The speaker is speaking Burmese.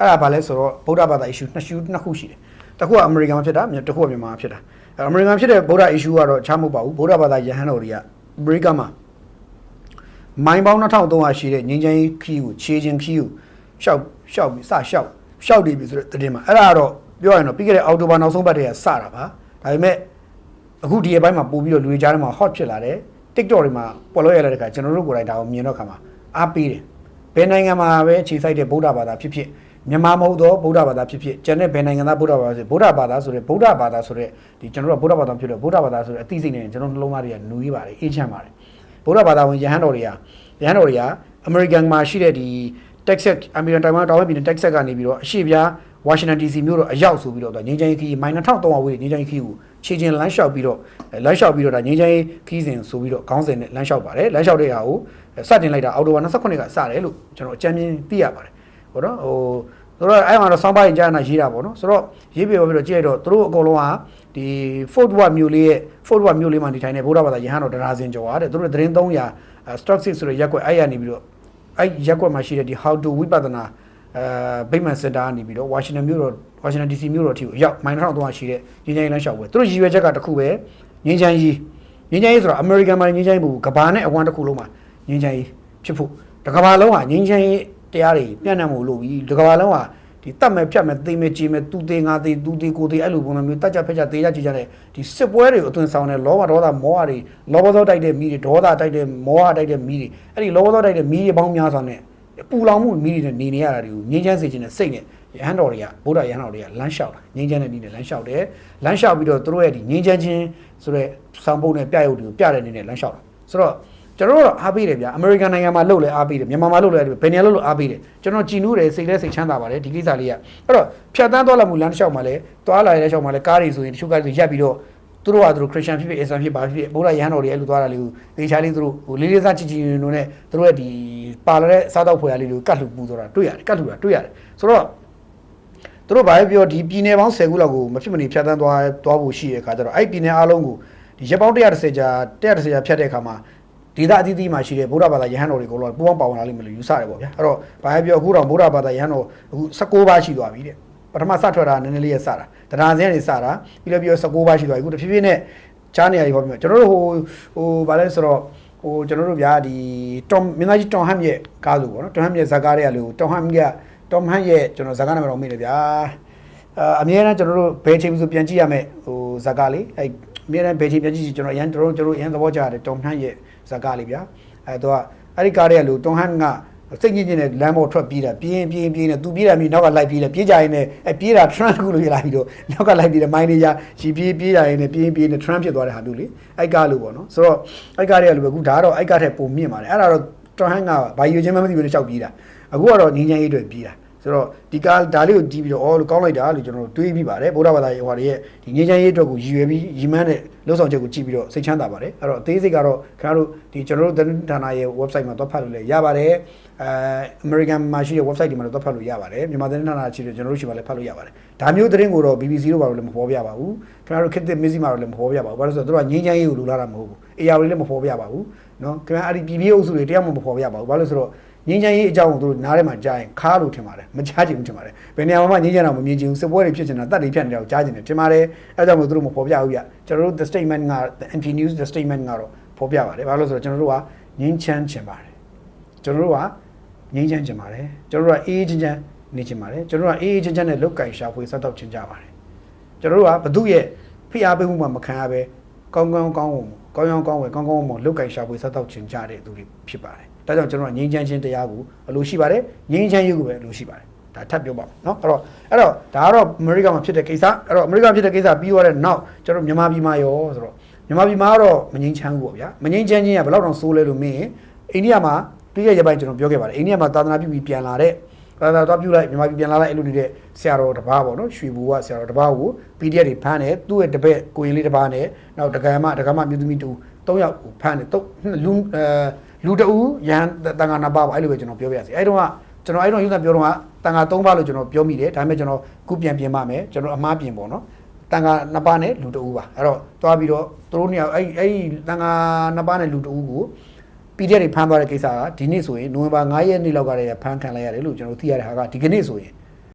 အဲ့ဒါဘာလဲဆိုတော့ဗုဒ္ဓဘာသာ issue နှစ် issue နှစ်ခုရှိတယ်တစ်ခုကအမေရိကန်မှာဖြစ်တာတစ်ခုကမြန်မာမှာဖြစ်တာအဲ့အမေရိကန်ဖြစ်တဲ့ဗုဒ္ဓ issue ကတော့ချမဟုတ်ပါဘူးဗုဒ္ဓဘာသာယဟန်တော်တွေကအမေရိကန်မှာမိုင်ပေါင်း2300ရှိတဲ့ငင်းချမ်းခီးကိုခြေချင်းခီးကိုရှောက်ရှောက်ပြီးစရှောက်ရှောက်နေပြီဆိုတဲ့တည်မှာအဲ့ဒါကတော့ပြောရရင်တော့ပြီးခဲ့တဲ့အောက်တိုဘာနောက်ဆုံးပတ်တည်းကစတာပါဒါပေမဲ့အခုဒီအပိုင်းမှာပို့ပြီးတော့လူတွေကြားထဲမှာ hot ဖြစ်လာတယ် TikTok တွေမှာပေါ်လို့ရတဲ့ခါကျွန်တော်တို့ကိုယ်တိုင်ဒါကိုမြင်တော့ခါမှာအားပေးတယ်ဘယ်နိုင်ငံမှာပဲခြေစိုက်တဲ့ဗုဒ္ဓဘာသာဖြစ်ဖြစ် မြန်မာမဟုတ်တော့ဗုဒ္ဓဘာသာဖြစ်ဖြစ်ကျန်တဲ့ဘယ်နိုင်ငံသားဗုဒ္ဓဘာသာဆိုဗုဒ္ဓဘာသာဆိုတဲ့ဗုဒ္ဓဘာသာဆိုတဲ့ဒီကျွန်တော်တို့ကဗုဒ္ဓဘာသာဖြစ်လို့ဗုဒ္ဓဘာသာဆိုတဲ့အသိစိတ်နဲ့ကျွန်တော်နှလုံးသားတွေကနူးပါတယ်အေးချမ်းပါတယ်ဗုဒ္ဓဘာသာဝင်ယဟန်တော်တွေကယဟန်တော်တွေကအမေရိကန်မှာရှိတဲ့ဒီ Texas အမေရိကန်တိုင်ဝမ်တောင်ဝပြည်နယ် Texas ကနေပြီးတော့အရှိပြား Washington DC မြို့တော့အရောက်ဆိုပြီးတော့ငင်းချိုင်းခီးမိုင်2300 ဝေးငင်းချိုင်းခီးကိုခြေချင်းလမ်းလျှောက်ပြီးတော့လမ်းလျှောက်ပြီးတော့ဒါငင်းချိုင်းခီးစဉ်ဆိုပြီးတော့ခေါင်းစဉ်နဲ့လမ်းလျှောက်ပါတယ်လမ်းလျှောက်တဲ့ဟာကိုစတင်လိုက်တာအော်တိုဘာ29ကစတယ်လို့ကျွန်တော်အကြမ်းမြင်သိရပါတယ်ဟောနော်ဟို ဆိုတော့အဲ့မှာတော့စောင်းပိုင်းကြားနာရေးတာပေါ့နော်ဆိုတော့ရေးပြပြီးတော့ကြည့်ရတော့သူတို့အကုန်လုံးကဒီ Fort Worth မြို့လေးရဲ့ Fort Worth မြို့လေးမှာနေထိုင်နေဗုဒ္ဓဘာသာယဟန်တော်တရားစင်ကျော်ရတယ်သူတို့သတင်း300 stock 6ဆိုတဲ့ရက်ကွက်အဲ့ရနေပြီးတော့အဲ့ရက်ကွက်မှာရှိတဲ့ဒီ how to ဝိပဿနာအဲဗိမာန်စင်တာကနေပြီးတော့ Washington မြို့တော် Washington DC မြို့တော်အထိကိုရောက်မိုင်1300ရှိတဲ့ငင်းချိုင်းလမ်းလျှောက်ပွဲသူတို့ရည်ရွယ်ချက်ကတစ်ခုပဲငင်းချိုင်းကြီးငင်းချိုင်းကြီးဆိုတော့ American မှာငင်းချိုင်းဘူးကဘာနဲ့အဝမ်းတစ်ခုလုံးမှာငင်းချိုင်းကြီးဖြစ်ဖို့တကဘာလုံးဟာငင်းချိုင်း တရားတွေပြန့်နှံ့မှုလို့ပြီးတကဘာလုံးဟာဒီတတ်မဲ့ဖြတ်မဲ့သိမဲ့ကြည်မဲ့သူသေးငါသေးသူသေးကိုသေးအဲ့လိုပုံစံမျိုးတတ်ကြဖက်ကြသေးကြကြည်ကြတဲ့ဒီစစ်ပွဲတွေကိုအသွင်ဆောင်တဲ့လောဘဒေါသမောဟတွေလောဘဒေါတိုက်တဲ့မိတွေဒေါသတိုက်တဲ့မောဟတိုက်တဲ့မိတွေအဲ့ဒီလောဘဒေါတိုက်တဲ့မိတွေပေါင်းများစွာနဲ့ပူလောင်မှုမိတွေနဲ့နေနေရတာတွေကိုငြင်းချမ်းစေခြင်းနဲ့စိတ်နဲ့ရဟန်းတော်တွေကဗုဒ္ဓရဟန်းတော်တွေကလမ်းလျှောက်တာငြင်းချမ်းတဲ့နည်းနဲ့လမ်းလျှောက်တယ်လမ်းလျှောက်ပြီးတော့သူတို့ရဲ့ဒီငြင်းချမ်းခြင်းဆိုတဲ့ဆောင်ပုဒ်နဲ့ပြရုပ်တွေကိုပြတဲ့နည်းနဲ့လမ်းလျှောက်တာဆိုတော့ ကျွန်တော်တို့အားပေးတယ်ဗျာအမေရိကန်နိုင်ငံမှာလုပ်လဲအားပေးတယ်မြန်မာမှာလုပ်လဲဘယ်နေရာလုပ်လို့အားပေးတယ်ကျွန်တော်ကြည်နူးတယ်စိတ်လဲစိတ်ချမ်းသာပါတယ်ဒီကိစ္စလေးကအဲ့တော့ဖြတ်တန်းသွားလာမှုလမ်းတစ်လျှောက်မှာလဲသွားလာရတဲ့လျှောက်မှာလဲကားတွေဆိုရင်တချို့ကားတွေရပ်ပြီးတော့သူတို့ကသူတို့ခရစ်ယာန်ဖြစ်ဖြစ်အစ္စလာမ်ဖြစ်ပါဖြစ်ဖြစ်ဘုရားရဟန်းတော်တွေအဲ့လိုသွားတာလေးကိုသေချာလေးသူတို့ဟိုလေးလေးစားကြည်ကြည်နုံနဲ့သူတို့ရဲ့ဒီပါလာတဲ့စားတော့ဖွယ်ရလေးတွေကိုကတ်လှူပူဆိုတာတွေ့ရတယ်ကတ်လှူတာတွေ့ရတယ်ဆိုတော့သူတို့ဘာပဲပြောဒီပြည်နယ်ပေါင်း10ခုလောက်ကိုမဖြစ်မနေဖြတ်တန်းသွားသွားဖို့ရှိတဲ့အခါကျတော့အဲ့ပြည်နယ်အားလုံးကိုဒီရက်ပေါင်း130ကြာ130ကြာဖြတ်တဲ့အခါမှာ ဒေသအသီးသီးမှာရှိတဲ့ဗုဒ္ဓဘာသာယဟန်တော်တွေကိုတော့ပူပေါင်းပါဝင်လာလိမ့်မယ်လို့ယူဆတယ်ပေါ့ဗျာအဲ့တော့ဘာပဲပြောအခုတော့ဗုဒ္ဓဘာသာယဟန်တော်အခု16ပါးရှိသွားပြီတဲ့ပထမစထွက်တာနည်းနည်းလေးရစတာတရားစင်းနေစတာပြီးတော့ပြီးတော့16ပါးရှိသွားပြီအခုတဖြည်းဖြည်းနဲ့ချားနေရပြီပေါ့ဗျာကျွန်တော်တို့ဟိုဟိုဘာလဲဆိုတော့ဟိုကျွန်တော်တို့ဗျာဒီတော်မင်းသားကြီးတော်ဟမ်ရဲ့ကားလို့ပေါ့နော်တော်ဟမ်ရဲ့ဇာကားတွေကလို့တော်ဟမ်ကတော်ဟမ်ရဲ့ကျွန်တော်ဇာကားနာမည်တော့မေ့တယ်ဗျာအာအမြဲတမ်းကျွန်တော်တို့ဘယ်ချိန်မှဆိုပြန်ကြည့်ရမယ်ဟိုဇာကားလေးအဲ အမြဲတမ်းဘယ်ချိန်ပြန်ကြည့်ကျွန်တော်အရင်ကျွန်တော်တို့အရင်သဘောကျတယ်တော်ဟမ်ရဲ့ဇာကားလေးဗျာအဲတော့အဲ့ဒီကားတွေကလို့တော်ဟမ်ကစိတ်ညစ်ညစ်နဲ့လမ်းပေါ်ထွက်ပြေးတာပြေးရင်ပြေးရင်ပြေးနေသူပြေးတာမြည်နောက်ကလိုက်ပြေးတယ်ပြေးကြရင်လည်းအဲပြေးတာ trend ခုလိုရလာပြီးတော့နောက်ကလိုက်ပြေးတယ်မိုင်းနေရရီပြေးပြေးကြရင်လည်းပြေးရင်ပြေးနေ trend ဖြစ်သွားတဲ့ဟာမျိုးလေအိုက်ကားလို့ပေါ့နော်ဆိုတော့အိုက်ကားတွေကလို့ပဲအခုဒါကတော့အိုက်ကားထက်ပုံမြင့်ပါတယ်အဲ့ဒါတော့ trend ကဘာယူခြင်းမှမသိဘူးလေလျှောက်ပြေးတာအခုကတော့ငင်းချမ်းရေးအတွက်ပြေးတာ ဆိုတော့ဒီကားဒါလေးကိုကြည့်ပြီးတော့အော်လို့ကောင်းလိုက်တာလို့ကျွန်တော်တို့တွေးပြီးပါတယ်ဗုဒ္ဓဘာသာရဲ့ဟိုဟာတွေရဲ့ဒီငင်းချမ်းရေးအတွက်ကိုရည်ရွယ်ပြီးရည်မှန်းတဲ့လှုပ်ဆောင်ချက်ကိုကြည့်ပြီးတော့စိတ်ချမ်းသာပါတယ်အဲ့တော့အသေးစိတ်ကတော့ခင်ဗျားတို့ဒီကျွန်တော်တို့သတင်းဌာနရဲ့ website မှာသွားဖတ်လို့လည်းရပါတယ်အဲ American မှာရှိတဲ့ website တွေမှာလည်းသွားဖတ်လို့ရပါတယ်မြန်မာသတင်းဌာနရှိတဲ့ကျွန်တော်တို့ရှိမှလည်းဖတ်လို့ရပါတယ်ဒါမျိုးသတင်းကိုတော့ BBC တို့ဘာလို့လည်းမဖော်ပြပါဘူးခင်ဗျားတို့ခေတ်သစ်မစ္စည်းမှာတော့လည်းမဖော်ပြပါဘူးဘာလို့လဲဆိုတော့တို့ကငင်းချမ်းရေးကိုလူလာတာမဟုတ်ဘူး AR တွေလည်းမဖော်ပြပါဘူးเนาะခင်ဗျားအဲ့ဒီပြည်ပြည်အုပ်စုတွေတရားမှမဖော်ပြပါဘူးဘာလို့လဲဆိုတော့ ငင်းချမ်းရေးအကြောင်းကိုတို့နားထဲမှာကြားရင်ခါလို့ထင်ပါတယ်မကြားချင်ဘူးထင်ပါတယ်ဘယ်နေရာမှာငင်းချမ်းတာမမြင်ချင်ဘူးစစ်ပွဲတွေဖြစ်နေတာတတ်တွေဖြတ်နေတာကိုကြားချင်တယ်ထင်ပါတယ်အဲဒါကြောင့်မို့တို့မဖော်ပြဘူးပြကျွန်တော်တို့ the statement က NP News the statement ကတော့ဖော်ပြပါတယ်ဘာလို့လဲဆိုတော့ကျွန်တော်တို့ကငင်းချမ်းချင်ပါတယ်ကျွန်တော်တို့ကငင်းချမ်းချင်ပါတယ်ကျွန်တော်တို့ကအေးအေးချမ်းချမ်းနေချင်ပါတယ်ကျွန်တော်တို့ကအေးအေးချမ်းချမ်းနဲ့လုတ်ကင်ရှာဖွေဆက်တော့ချင်ကြပါတယ်ကျွန်တော်တို့ကဘသူရဲ့ဖိအားပေးမှုမှမခံရပဲကောင်းကောင်းကောင်းကောင်းကောင်းကောင်းဝယ်ကောင်းကောင်းမလုတ်ကင်ရှာဖွေဆက်တော့ချင်ကြတဲ့သူတွေဖြစ်ပါတယ် ဒါကြောင့်ကျွန်တော်ကငြိမ်းချမ်းခြင်းတရားကိုအလိုရှိပါတယ်ငြိမ်းချမ်းရေးကိုပဲအလိုရှိပါတယ်ဒါထပ်ပြောပါမယ်နော်အဲ့တော့အဲ့တော့ဒါကတော့အမေရိကန်မှာဖြစ်တဲ့ကိစ္စအဲ့တော့အမေရိကန်ဖြစ်တဲ့ကိစ္စပြီးသွားတဲ့နောက်ကျွန်တော်မြန်မာပြည်မှာရောဆိုတော့မြန်မာပြည်မှာကတော့မငိမ့်ချမ်းဘူးပေါ့ဗျာမငိမ့်ချမ်းချင်းကဘယ်လောက်တောင်ဆိုးလဲလို့မင်းအိန္ဒိယမှာပြီးခဲ့ရပိုင်းကျွန်တော်ပြောခဲ့ပါတယ်အိန္ဒိယမှာသာသနာပြုပြီးပြန်လာတဲ့သာသနာတော်ပြုလိုက်မြန်မာပြည်ပြန်လာလိုက်အဲ့လိုနေတဲ့ဆရာတော်တစ်ပါးပေါ့နော်ရွှေဘူကဆရာတော်တစ်ပါးကို PDF တွေဖမ်းတယ်သူ့ရဲ့တပည့်ကိုရင်လေးတစ်ပါးနဲ့နောက်ဒကံမဒကံမမြို့သူမြို့သူ၃ယောက်ကိုဖမ်းတယ်၃လူအဲ လူတအူးရန်တန်ခါနှစ်ပါးပေါ့အဲ့လိုပဲကျွန်တော်ပြောပြရစီအဲ့တော့ကကျွန်တော်အဲ့တော့ယူသားပြောတော့ကတန်ခါ၃ပါးလို့ကျွန်တော်ပြောမိတယ်ဒါပေမဲ့ကျွန်တော်ခုပြန်ပြင်ပါမယ်ကျွန်တော်အမှားပြင်ပေါ့နော်တန်ခါနှစ်ပါးနဲ့လူတအူးပါအဲ့တော့တွားပြီးတော့သူတို့နှစ်ယောက်အဲ့အဲ့တန်ခါနှစ်ပါးနဲ့လူတအူးကို PDF တွေဖမ်းသွားတဲ့ကိစ္စကဒီနေ့ဆိုရင်နိုဝင်ဘာ9ရက်နေ့လောက်ကတည်းကဖမ်းခံလိုက်ရတယ်လို့ကျွန်တော်သိရတဲ့ဟာကဒီကနေ့ဆိုရင်